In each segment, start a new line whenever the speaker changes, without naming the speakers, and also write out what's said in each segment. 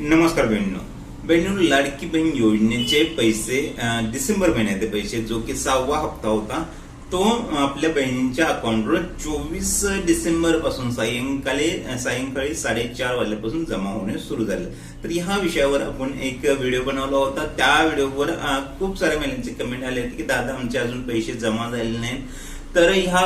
नमस्कार बहिणीनो. बहिणीनो लाडकी बहीण योजनेचे पैसे डिसेंबर महिन्याचे पैसे जो की सहावा हप्ता होता तो आपल्या बहिणींच्या अकाउंटवर चोवीस डिसेंबरपासून सायंकाळी सायंकाळी साडेचार वाजल्यापासून जमा होणे सुरू झाले. तर ह्या विषयावर आपण एक व्हिडिओ बनवला होता. त्या व्हिडिओवर खूप साऱ्या महिलांचे कमेंट आले होते की दादा आमचे अजून पैसे जमा झाले नाहीत. तर ह्या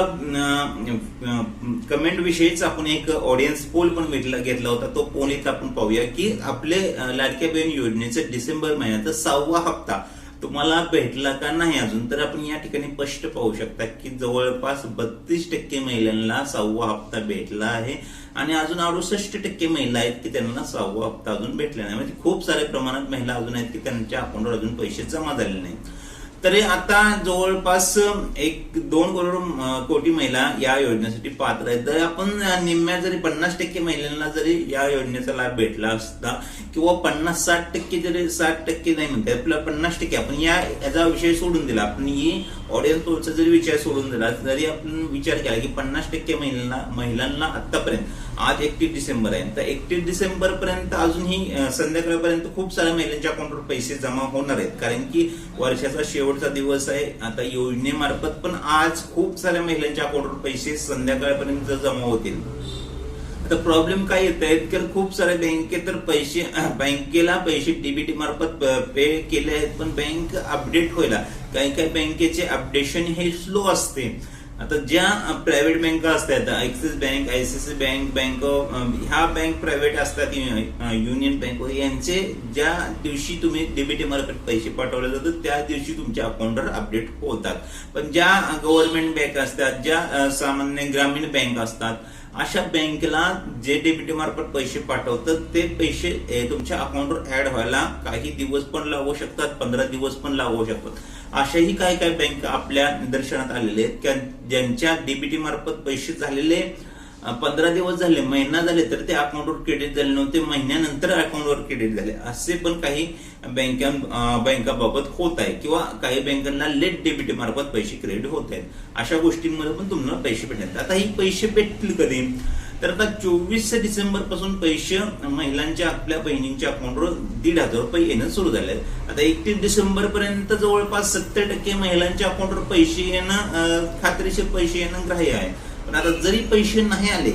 कमेंट विषयीच आपण एक ऑडियन्स पोल पण घेतला घेतला होता. तो पोल इथं आपण पाहूया की आपले लाडक्या बहीण योजनेचे डिसेंबर महिन्याचा सहावा हप्ता तुम्हाला भेटला का नाही अजून? तर आपण या ठिकाणी स्पष्ट पाहू शकता की जवळपास बत्तीस टक्के महिलांना सहावा हप्ता भेटला आहे. आणि अजून अडुसष्ट टक्के महिला आहेत की त्यांना सहावा हप्ता अजून भेटला नाही. म्हणजे खूप साऱ्या प्रमाणात महिला अजून आहेत की त्यांच्या अकाउंटवर अजून पैसे जमा झाले नाहीत. तरी आता जवळपास एक दोन करोड कोटी महिला या योजनेसाठी पात्र आहेत. तर आपण निम्म्या जरी पन्नास टक्के महिलांना जरी या योजनेचा लाभ भेटला असता किंवा पन्नास साठ टक्के जरी साठ टक्के नाही म्हणते आपल्याला पन्नास टक्के आपण या याचा विषय सोडून दिला. आपण ही ऑडियन्स पोलचा जरी विचार सोडून दिला जरी आपण विचार केला की पन्नास टक्के महिलांना महिलांना आतापर्यंत आज एकतीस डिसेंबर आहे तर एकतीस डिसेंबर पर्यंत अजूनही संध्याकाळपर्यंत खूप साऱ्या महिलांच्या अकाउंटवर पैसे जमा होणार आहेत. कारण की वर्षाचा शेवटचा दिवस आहे. आता योजनेमार्फत पण आज खूप साऱ्या महिलांच्या अकाउंटवर पैसे संध्याकाळपर्यंत जमा होतील. आता प्रॉब्लेम काय येत आहेत की खूप साऱ्या बँकेत तर पैसे बँकेला पैसे डीबीटी मार्फत पे केले आहेत. पण बँक अपडेट व्हायला काही काही बँकेचे अपडेशन हे स्लो असते. आता ज्या प्रायव्हेट बँका असतात Axis bank ICC bank bank of ह्या बँक प्रायव्हेट असतात युनियन बँक वगैरे यांचे ज्या दिवशी तुम्ही डेबिट मार्फत पैसे पाठवले जातात त्या दिवशी तुमच्या अकाउंटवर अपडेट होतात. पण ज्या गव्हर्नमेंट बँक असतात ज्या सामान्य ग्रामीण बँक असतात अशा बँकेला जे डेबिटी मार्फत पैसे पाठवतात ते पैसे तुमच्या अकाउंटवर ऍड व्हायला काही दिवस पण लागू शकतात पंधरा दिवस पण लागू शकतात. अशाही काही काही बँक आपल्या निदर्शनात आलेले आहेत. की ज्यांच्या डीबीटी मार्फत पैसे झालेले पंधरा दिवस झाले महिना झाले तर ते अकाउंटवर क्रेडिट झाले नव्हते. महिन्यानंतर अकाउंटवर क्रेडिट झाले. असे पण काही बँकां बँकाबाबत होत आहे. किंवा काही बँकांना लेट डेबिट मार्फत पैसे क्रेडिट होत आहेत. अशा गोष्टींमध्ये पण तुम्हाला पैसे भेटतात. आता ही पैसे भेटतील कधी? तर आता चोवीस डिसेंबरपासून पैसे महिलांच्या आपल्या बहिणींच्या अकाउंटवर दीड हजार रुपये येणं सुरू झाले आता एकतीस डिसेंबर पर्यंत जवळपास सत्तर टक्के महिलांच्या अकाउंटवर पैसे येणं खात्रीशीर पैसे येणं ग्राह्य आहे. पण आता जरी पैसे नाही आले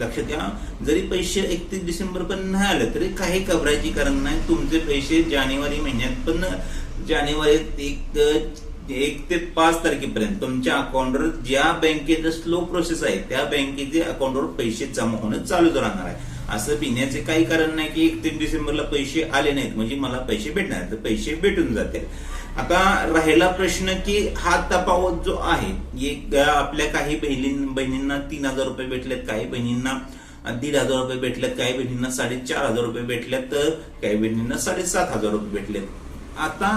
लक्षात घ्या जरी पैसे एकतीस डिसेंबर पण नाही आले तरी काही घबरायची कारण नाही. तुमचे पैसे जानेवारी महिन्यात पण जानेवारीत एक एक ते पाच तारखेपर्यंत तुमच्या अकाउंटवर ज्या बँकेचं स्लो प्रोसेस आहे त्या बँकेचे अकाउंटवर पैसे जमा होणं चालूच राहणार आहे. असं पिण्याचे काही कारण नाही की एकतीस डिसेंबरला पैसे आले नाहीत म्हणजे मला पैसे भेटणार तर पैसे भेटून जातील. आता राहिला प्रश्न की हा तफावत जो आहे एक आपल्या काही बहिणी बहिणींना तीन हजार रुपये भेटलेत काही बहिणींना दीड हजार रुपये भेटलेत काही बहिणींना साडेचार हजार रुपये भेटलेत तर काही बहिणींना साडेसात हजार रुपये भेटलेत. आता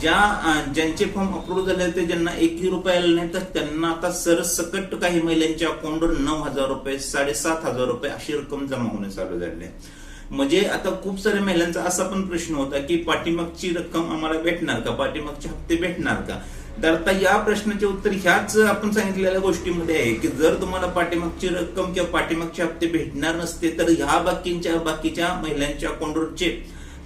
ज्या ज्यांचे फॉर्म अप्रूव्ह झाले होते ज्यांना एकही रुपये आले नाही तर त्यांना आता सरसकट काही महिलांच्या अकाउंटवर नऊ हजार रुपये साडेसात हजार रुपये अशी रक्कम जमा होणे चालू झाली आहे. म्हणजे आता खूप साऱ्या महिलांचा असा पण प्रश्न होता की पाठीमागची रक्कम आम्हाला भेटणार का पाठीमागचे हप्ते भेटणार का तर आता या प्रश्नाचे उत्तर ह्याच आपण सांगितलेल्या गोष्टीमध्ये आहे की जर तुम्हाला पाठीमागची रक्कम किंवा पाठीमागचे हप्ते भेटणार नसते तर ह्या बाकीच्या बाकीच्या महिलांच्या अकाउंटवरचे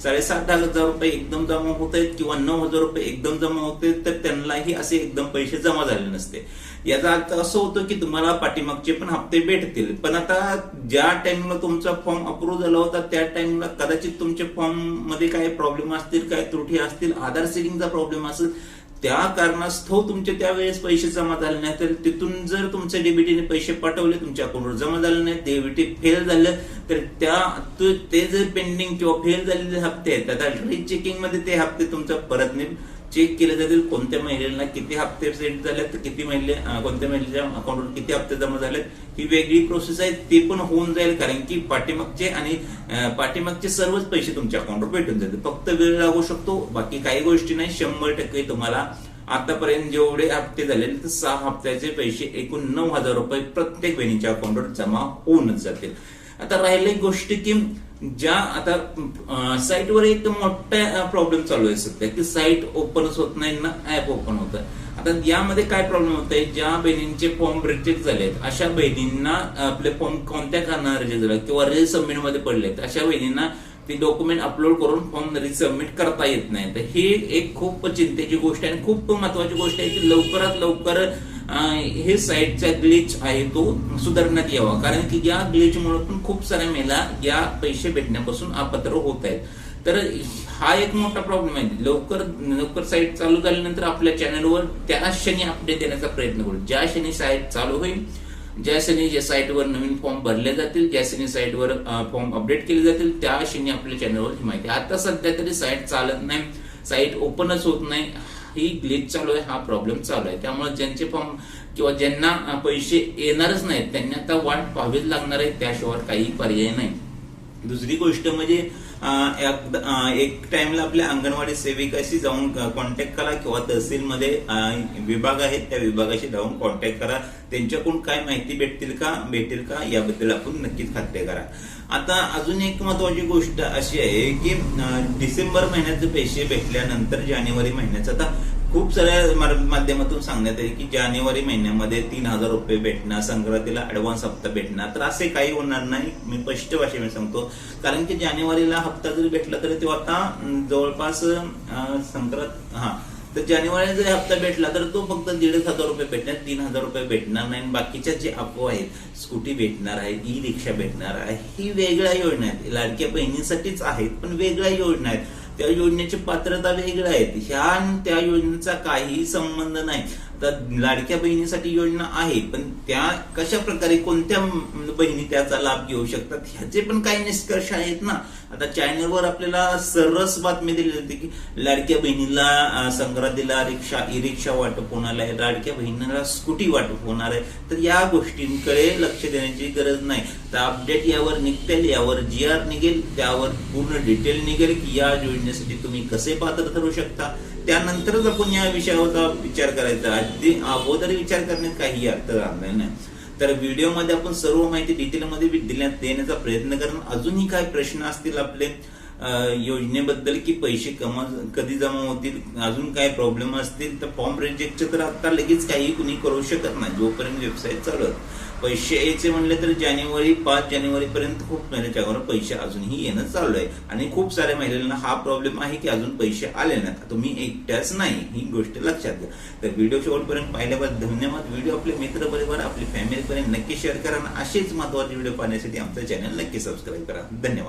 साडेसात हजार रुपये एकदम जमा होत आहेत किंवा नऊ हजार रुपये एकदम जमा होत आहेत तर त्यांनाही असे एकदम पैसे जमा झाले नसते. याचा अर्थ असं होतं की तुम्हाला पाठीमागचे पण हप्ते भेटतील. पण आता ज्या टाइमला तुमचा फॉर्म अप्रूव्ह झाला होता त्या टाइमला कदाचित तुमच्या फॉर्ममध्ये काही प्रॉब्लेम असतील काही त्रुटी असतील आधार सेटिंगचा प्रॉब्लेम असेल त्या कारणास्तव तुमचे त्यावेळेस पैसे जमा झाले नाही तर तिथून जर तुमच्या डेबिटीने पैसे पाठवले तुमच्या अकाउंटवर जमा झाले नाही डेबिटी फेल झालं तर त्या ते जर पेंडिंग किंवा फेल झालेले हप्ते आहेत आता रिचेकिंगमध्ये ते हप्ते तुमच्या परत नाही. चेक केले जातील कोणत्या महिलेला किती हप्ते सेट झाले तर किती महिले कोणत्या महिलेच्या अकाउंटवर किती हप्ते जमा झालेत ही वेगळी प्रोसेस आहे ते पण होऊन जाईल कारण की पाठीमागचे आणि पाठीमागचे सर्वच पैसे तुमच्या अकाउंटवर भेटून जातील. फक्त वेळ लागू शकतो बाकी काही गोष्टी नाही. शंभर टक्के तुम्हाला आतापर्यंत जेवढे हप्ते झाले तर सहा हप्त्याचे पैसे एकूण नऊ हजार रुपये प्रत्येक बहिणीच्या अकाउंटवर जमा होऊनच जातील. आता राहिले गोष्टी की ज्या आता साईटवर एक मोठा प्रॉब्लेम चालू आहे सध्या की साईट ओपनच होत नाही ना ऍप ओपन होत आता यामध्ये काय प्रॉब्लेम होत आहे? ज्या बहिणींचे फॉर्म रिजेक्ट झालेत अशा बहिणींना आपले फॉर्म कोणत्या कारणाने रिजेक्ट झाले किंवा रिसबमिटमध्ये पडलेत अशा बहिणींना ती डॉक्युमेंट अपलोड करून फॉर्म रिसबमिट करता येत नाही. तर ही एक खूप चिंतेची गोष्ट आहे आणि खूप महत्वाची गोष्ट आहे की लवकरात लवकर हे साईडचा ग्लिच आहे तो सुधारण्यात यावा. कारण की या ग्लिचमुळे पण खूप साऱ्या महिला या पैसे भेटण्यापासून अपात्र होत आहेत. तर हा एक मोठा प्रॉब्लेम आहे. लवकर लवकर साईट चालू झाल्यानंतर आपल्या चॅनलवर त्या क्षणी अपडेट देण्याचा प्रयत्न करू. ज्या क्षणी साईट चालू होईल ज्या क्षणी ज्या साईटवर नवीन फॉर्म भरले जातील ज्या क्षणी साईटवर फॉर्म अपडेट केले जातील त्या क्षणी आपल्या चॅनलवर ही माहिती आता सध्या तरी साईट चालत नाही. साईट ओपनच होत नाही. ही ग्लिच चालू आहे हा प्रॉब्लेम चालू आहे. त्यामुळे ज्यांचे फॉर्म किंवा ज्यांना पैसे येणारच नाहीत त्यांना आता वाट पाहावीच लागणार आहे त्याशिवाय काही पर्याय नाही. दुसरी गोष्ट म्हणजे एक टाइमला आपल्या अंगणवाडी सेविकाशी जाऊन कॉन्टॅक्ट करा किंवा तहसीलमध्ये विभाग आहेत त्या विभागाशी जाऊन कॉन्टॅक्ट करा. त्यांच्याकडून काय माहिती भेटतील का भेटेल का याबद्दल आपण नक्कीच खात्री करा. आता अजून एक महत्वाची गोष्ट अशी आहे की डिसेंबर महिन्याचे पैसे भेटल्यानंतर जानेवारी महिन्याचं आता खूप साऱ्या माध्यमातून सांगण्यात येईल की जानेवारी महिन्यामध्ये तीन हजार रुपये भेटणार संक्रांतीला ऍडव्हान्स हप्ता भेटणार. तर असे काही होणार नाही. मी स्पष्ट भाषेमध्ये सांगतो. कारण की जानेवारीला हप्ता जरी भेटला तरी तो आता जवळपास संक्रांत हा तर जानेवारी जरी हप्ता भेटला तर तो फक्त दीडच हजार रुपये भेटणार तीन हजार रुपये भेटणार नाही. बाकीच्या जे अफवा आहेत स्कूटी भेटणार आहे ई रिक्षा भेटणार आहे ही वेगळ्या योजना आहेत. लाडक्या बहिणीसाठीच आहेत पण वेगळ्या योजना आहेत. त्या योजनेची पात्रता वेगळ्या आहेत. ह्या त्या योजनेचा काही संबंध नाही. तर लाडक्या बहिणीसाठी योजना आहे पण त्या कशा प्रकारे कोणत्या बहिणी त्याचा लाभ घेऊ शकतात ह्याचे पण काही निष्कर्ष आहेत ना. आता चॅनलवर आपल्याला सरस बातमी दिली जाते की लाडक्या बहिणीला संक्रांतीला रिक्षा ई रिक्षा वाटप होणार आहे लाडक्या बहिणीला स्कूटी वाटप होणार आहे. तर या गोष्टींकडे लक्ष देण्याची गरज नाही. तर अपडेट यावर निघतील यावर जी आर निघेल त्यावर पूर्ण डिटेल निघेल की या योजनेसाठी तुम्ही कसे पात्र ठरू शकता. त्यानंतरच आपण या विषयावर विचार करायचा. अगदी अगोदर विचार करण्यात काही अर्थ राहणार नाही. तर व्हिडिओमध्ये आपण सर्व माहिती डिटेलमध्ये दिल्यात देण्याचा प्रयत्न करून. अजूनही काय प्रश्न असतील आपले योजनेबद्दल की पैसे कमा कधी जमा होतील अजून काय प्रॉब्लेम असतील तर फॉर्म रिजेक्टचे तर आता लगेच काही कुणी करू शकत नाही जोपर्यंत वेबसाईट चालू पैसे यायचे म्हणले तर जानेवारी पाच जानेवारी पर्यंत खूप महिन्याच्या पैसे अजूनही येणं चालू आहे. आणि खूप साऱ्या महिलांना हा प्रॉब्लेम आहे की अजून पैसे आले नाहीत. तुम्ही एकट्याच नाही ही गोष्ट लक्षात घ्या. तर व्हिडिओ शेवटपर्यंत पाहिल्याबद्दल धन्यवाद. व्हिडिओ आपले मित्र परिवार आपली फॅमिलीपर्यंत नक्की शेअर करा. आणि असेच महत्त्वाचे व्हिडिओ पाहण्यासाठी आमचं चॅनल नक्की सबस्क्राईब करा. धन्यवाद.